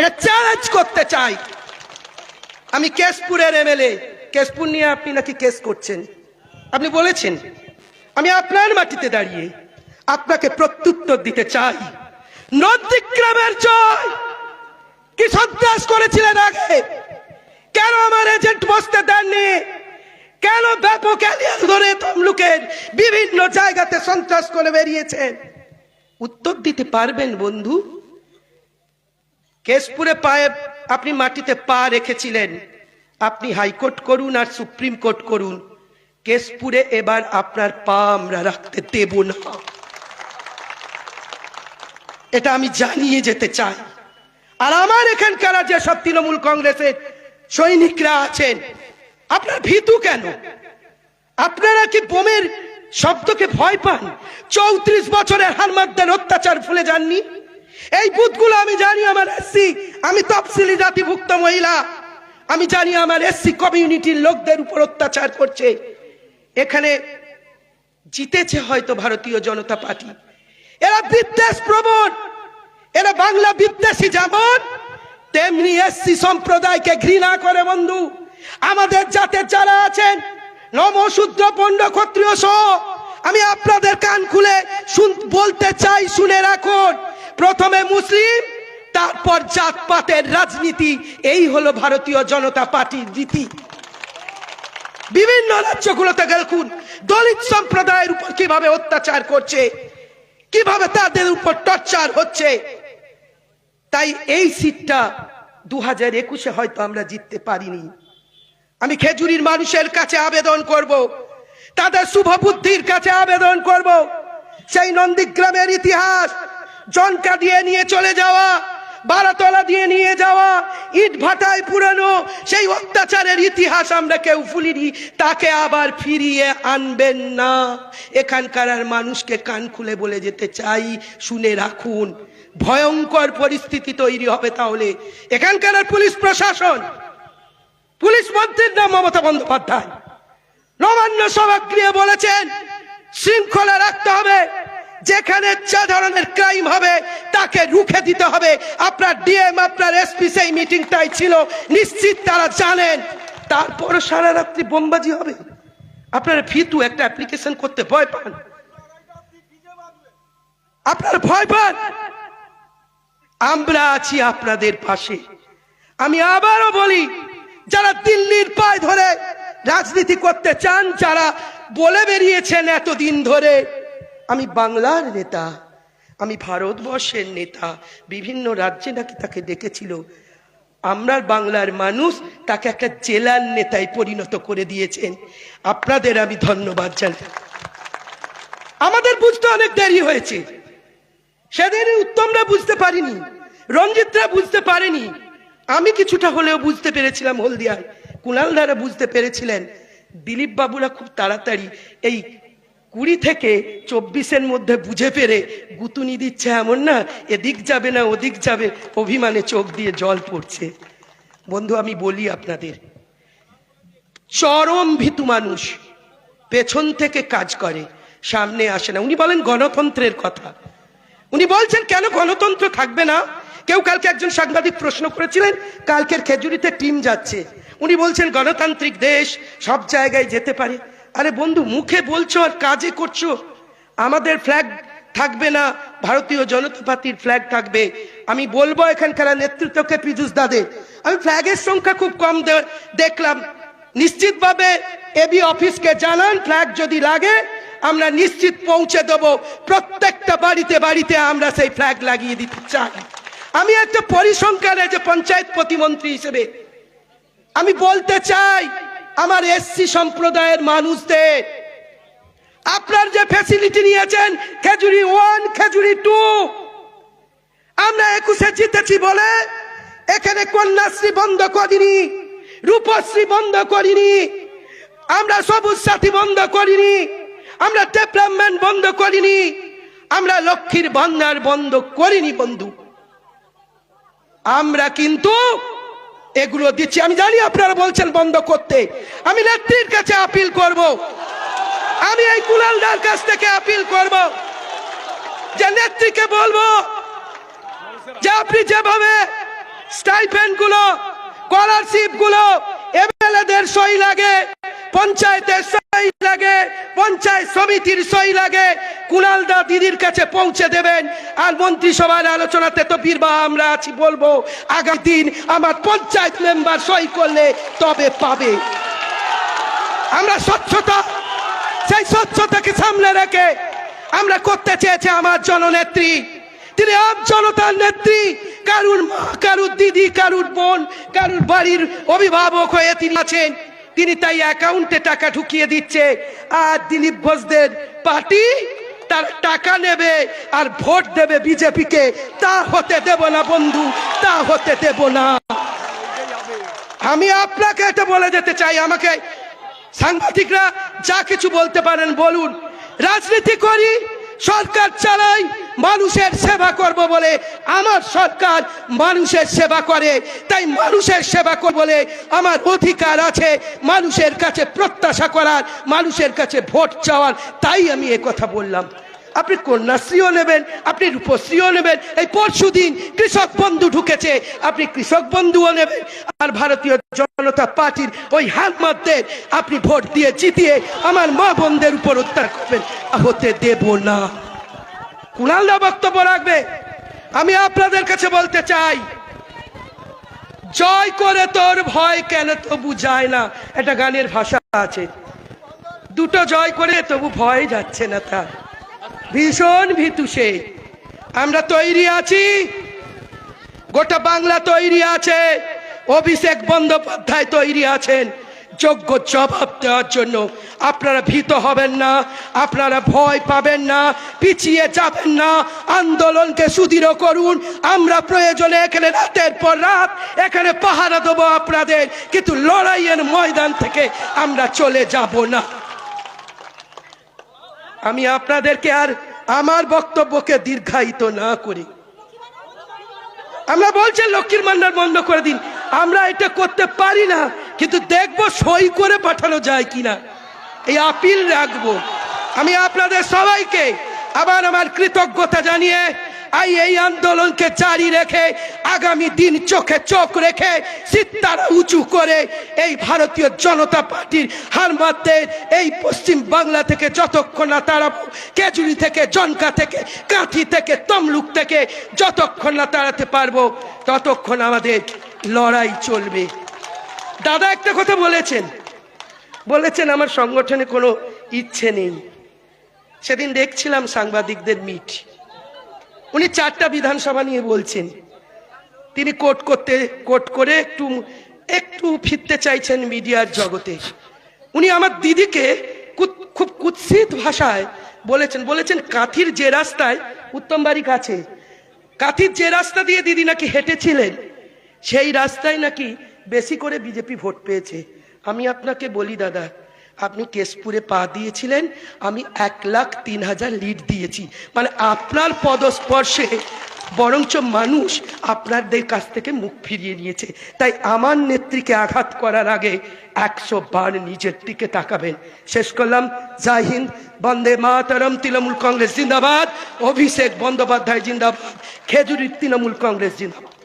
এটা চ্যালেঞ্জ করতে চাই। আমি কেশপুরের এমএলএ। কেশপুর নিয়ে আপনি নাকি কেস করছেন। আপনি বলেছেন, আমি আপনার মাটিতে দাঁড়িয়ে আপনাকে প্রত্যুত্তর দিতে চাই। নদীগ্রামের জয়! কি সন্ত্রাস করেছিলেন আগে? কেন আমার এজেন্ট বসতে দেননি? কেন ব্যাপক এলিয়ান ধরে তমলুকের বিভিন্ন জায়গাতে সন্ত্রাস করে বেরিয়েছেন? উত্তর দিতে পারবেন বন্ধু? কেশপুরে পায়ে আপনি মাটিতে পা রেখেছিলেন। আপনি হাইকোর্ট করুন আর সুপ্রিম কোর্ট করুন। কেশপুরে এবার আপনার পা আমরা রাখতে দেব না। এটা আমি জানিয়ে যেতে চাই। আর আমার এখানকার যে সব তৃণমূল কংগ্রেসের সৈনিকরা আছেন, আপনার ভীতু কেন? আপনারা কি বোমের শব্দকে ভয় পান? চৌত্রিশ বছরের হারমাদদের অত্যাচার ভুলে যাননি? এই বুথগুলো আমি জানি আমার এসসি আমি তফসিলি জাতিভুক্ত মহিলা। আমি জানি আমার এসসি কমিউনিটির লোকদের উপর অত্যাচার করছে। এখানে জিতেছে হয়তো ভারতীয় জনতা পার্টি। এরা বিদ্বেষ প্রবণ এরা বাংলা বিদ্বেষী যেমন, তেমনি এসসি সম্প্রদায়কে ঘৃণা করে বন্ধু। আমাদের জাতের যারা আছেন নমশূদ্র পণ্ড ক্ষত্রিয় সহ আমি আপনাদের কান খুলে বলতে চাই, শুনে রাখুন। প্রথমে মুসলিম, তারপর জাতপাতের রাজনীতি। এই হলো ভারতীয় জনতা পার্টির রীতি। বিভিন্ন রাজ্যগুলোতে দেখুন, দলিত সম্প্রদায়ের উপর কীভাবে অত্যাচার করছে, কীভাবে তাদের উপর টর্চার হচ্ছে। তাই এই সিটটা দু হাজার একুশে হয়তো আমরা জিততে পারিনি। আমি খেজুরির মানুষের কাছে আবেদন করব, তাদের শুভ বুদ্ধির কাছে আবেদন করব। সেই নন্দীগ্রামের ইতিহাস জনকা দিয়ে নিয়ে চলে যাওয়া, বারাতলা দিয়ে নিয়ে যাওয়া, ইট ভাটায় পুরানো সেই অত্যাচারের ইতিহাস আমরা কেউ ভুলিনি, তাকে আবার ফিরিয়ে আনবেন না। এখানকার আর মানুষকে কান খুলে বলে যেতে চাই, শুনে রাখুন, ভয়ঙ্কর পরিস্থিতি তৈরি হবে তাহলে। এখানকার আর পুলিশ প্রশাসন, পুলিশ মন্ত্রীর নাম মমতা বন্দ্যোপাধ্যায়। নবান্ন সভাগৃহে বলেছেন, শৃঙ্খলা রাখতে হবে। যেখানে যে ধরনের ক্রাইম হবে, তাকে রুখে দিতে হবে। আপনার ডিএম আপনার এসপি সেই মিটিংটাই ছিল। নিশ্চিত তারা জানেন। তারপর সারা রাত্রি বোমবাজি হবে। আপনারা ফিতু একটা অ্যাপ্লিকেশন করতে ভয় পান। আপনারা ভয় পান। আমরা আছি আপনাদের পাশে। আমি আবারও বলি, যারা দিল্লির পায়ে ধরে রাজনীতি করতে চান, যারা বলে বেরিয়েছেন এতদিন ধরে আমি বাংলার নেতা, আমি ভারতবর্ষের নেতা, বিভিন্ন রাজ্যে নাকি তাকে ডেকেছিল। আমরা বাংলার মানুষ, তাকে একটা জেলার নেতায় পরিণত করে দিয়েছেন। আপনাদের আমি ধন্যবাদ জানাই। আমাদের বুঝতে অনেক দেরি হয়েছে। সেদিন উত্তমরা বুঝতে পারিনি, রঞ্জিতরা বুঝতে পারেনি। আমি কিছুটা হলেও বুঝতে পেরেছিলাম হলদিয়ায়। কুণালদারা বুঝতে পেরেছিলেন। দিলীপ বাবুরা খুব তাড়াতাড়ি এই কুড়ি থেকে চব্বিশের মধ্যে বুঝে পেরে গুতুনি দিচ্ছে এমন না, এদিক যাবে না, ওদিক যাবে, অভিমানে চোখ দিয়ে জল পড়ছে। বন্ধু, আমি বলি আপনাদের, চরম ভীতু মানুষ পেছন থেকে কাজ করে, সামনে আসে না। উনি বলেন গণতন্ত্রের কথা। উনি বলছেন, কেন গণতন্ত্র থাকবে না? কেউ কালকে একজন সাংবাদিক প্রশ্ন করেছিলেন, কালকের খেজুরিতে টিম যাচ্ছে। উনি বলছেন, গণতান্ত্রিক দেশ সব জায়গায় যেতে পারে। আরে বন্ধু, মুখে বলছো আর কাজে করছ। আমাদের ফ্ল্যাগ থাকবে না, ভারতীয় জনতা পার্টির ফ্ল্যাগ থাকবে। আমি বলব এখানকার নেতৃত্বকে পীযুষ দাদে, আমি ফ্ল্যাগের সংখ্যা খুব কম দেখলাম। নিশ্চিতভাবে এবি অফিসকে জানান ফ্ল্যাগ যদি লাগে, আমরা নিশ্চিত পৌঁছে দেব। প্রত্যেকটা বাড়িতে বাড়িতে আমরা সেই ফ্ল্যাগ লাগিয়ে দিতে চাই। আমি একটা পরিসংখ্যানে যে পঞ্চায়েত প্রতিমন্ত্রী হিসেবে, আমি বলতে চাই আমার এসসি সম্প্রদায়ের মানুষদের। আপনার যে ফ্যাসিলিটি নিয়েছেন, খেজুরি ওয়ান খেজুরি টু আমরা একুশে জিতেছি বলে এখানে কন্যাশ্রী বন্ধ করিনি, রূপশ্রী বন্ধ করিনি, আমরা সবুজ সাথী বন্ধ করিনি, আমরা ডেভেলপমেন্ট বন্ধ করিনি, আমরা লক্ষ্মীর ভান্ডার বন্ধ করিনি বন্ধু। আমরা কিন্তু এগুলো দিচ্ছি। আমি জানি আপনারা বলছেন বন্ধ করতে। আমি নেত্রীর কাছে আপিল করব। আমি এই কুলালদার কাছ থেকে আপিল করব। যে নেত্রীকে বলব, যে আপনি যেভাবে স্টাইফেন্ডগুলো স্কলারশিপগুলো এমএলএদের সই লাগে, পঞ্চায়েতের সই লাগে, পঞ্চায়েত সমিতির সই লাগে। কুণালদা দিদির কাছে পৌঁছে দেবেন। আর মন্ত্রিসভার আলোচনাতে তো বীরবা, আমরা আছি বলব, আগামী দিন আমার পঞ্চায়েত মেম্বার সই করলে তবে পাবে। আমরা স্বচ্ছতা, সেই স্বচ্ছতাকে সামনে রেখে আমরা করতে চেয়েছে আমার জননেত্রী। তিনি আম জনতার নেত্রী। কারুর মা, কারুর দিদি, কারুর বোন, কারুর বাড়ির অভিভাবক হয়ে তিনি আছেন। তিনি তাই অ্যাকাউন্টে টাকা ঢুকিয়ে দিচ্ছে। আর দিলীপ ঘোষদের পার্টি, তার টাকা নেবে আর ভোট দেবে বিজেপিকে। তা হতে দেব না বন্ধু, তা হতে দেব না। আমি আপনাকে এটা বলে যেতে চাই, আমাকে সাংবাদিকরা যা কিছু বলতে পারেন বলুন। রাজনীতি করি, সরকার চালাই মানুষের সেবা করব বলে আমার সরকার মানুষের সেবা করে। তাই মানুষের সেবা করব বলে আমার অধিকার আছে। মানুষের কাছে প্রত্যাশা করার, মানুষের কাছে ভোট চাওয়ার। তাই আমি কথা বললাম। আপনি কন্যাশ্রীও নেবেন, আপনি রূপশ্রীও নেবেন। এই পরশু দিন কৃষক বন্ধু ঢুকেছে, আপনি কৃষক বন্ধুও নেবেন। আর ভারতীয় জনতা পার্টির ওই হাতমাতদের আপনি ভোট দিয়ে জিতিয়ে আমার মা বোনদের উপর উত্তার করবেন। হতে দেব না। কুণালদা বক্তব্য রাখবে। আমি আপনাদের কাছে বলতে চাই, জয় করে তোর ভয় কেন তবু যায় না? একটা গানের ভাষা আছে। দুটো জয় করে তবু ভয় যাচ্ছে না তার। ভীষণ ভীতু সে। আমরা তৈরি আছি। গোটা বাংলা তৈরি আছে। অভিষেক বন্দ্যোপাধ্যায় তৈরি আছেন। যোগ্য জবাব দেওয়ার জন্য আপনারা ভীত হবেন না, আপনারা ভয় পাবেন না, পিছিয়ে যাবেন না, আন্দোলনকে সুদৃঢ় করুন। আমরা প্রয়োজনে এখানে রাতের পর রাত এখানে পাহারা দেবো আপনাদের, কিন্তু লড়াইয়ের ময়দান থেকে আমরা চলে যাব না। আমি আপনাদেরকে আর আমার বক্তব্যকে দীর্ঘায়িত না করি। আমরা বলছি লক্ষ্মীর ভান্ডার বন্ধ করে দিন। আমরা এটা করতে পারি না। কিন্তু দেখব সই করে পাঠানো যায় কিনা। এই আপিল রাখব। আমি আপনাদের সবাইকে আবার আমার কৃতজ্ঞতা জানিয়ে আই এই আন্দোলনকে জারি রেখে, আগামী দিন চোখে চোখ রেখে, সিত্তারা উঁচু করে এই ভারতীয় জনতা পার্টির হারমাতদের এই পশ্চিম বাংলা থেকে যতক্ষণ না তাড়াবো, কেজুরি থেকে, জনকা থেকে, কাঁথি থেকে, তমলুক থেকে, যতক্ষণ না তাড়াতে পারব, ততক্ষণ আমাদের লড়াই চলবে। দাদা একটা কথা বলেছেন। বলেছেন আমার সংগঠনে কোনো ইচ্ছে নেই। সেদিন দেখছিলাম সাংবাদিকদের মিট। উনি চারটা বিধানসভা নিয়ে বলছেন। তিনি কোট করতে, কোট করে একটু একটু ফিরতে চাইছেন মিডিয়ার জগতে। উনি আমার দিদিকে খুব কুৎসিত ভাষায় বলেছেন বলেছেন, কাঁথির যে রাস্তায় উত্তম বাড়ি কাছে, কাঁথির যে রাস্তা দিয়ে দিদি নাকি হেঁটেছিলেন, সেই রাস্তায় নাকি বেশি করে বিজেপি ভোট পেয়েছে। আমি আপনাকে বলি, দাদা, আপনি কেশপুরে পা দিয়েছিলেন, আমি এক লাখ তিন হাজার লিড দিয়েছি। মানে আপনার পদস্পর্শে বরঞ্চ মানুষ আপনাদের কাছ থেকে মুখ ফিরিয়ে নিয়েছে। তাই আমার নেত্রীকে আঘাত করার আগে একশো বার নিজের দিকে তাকাবেন। শেষ করলাম। জয় হিন্দ, বন্দে মাতারম, তৃণমূল কংগ্রেস, জিন্দাবাদ। অভিষেক বন্দ্যোপাধ্যায়, জিন্দাবাদ। খেজুরির তৃণমূল কংগ্রেস, জিন্দাবাদ।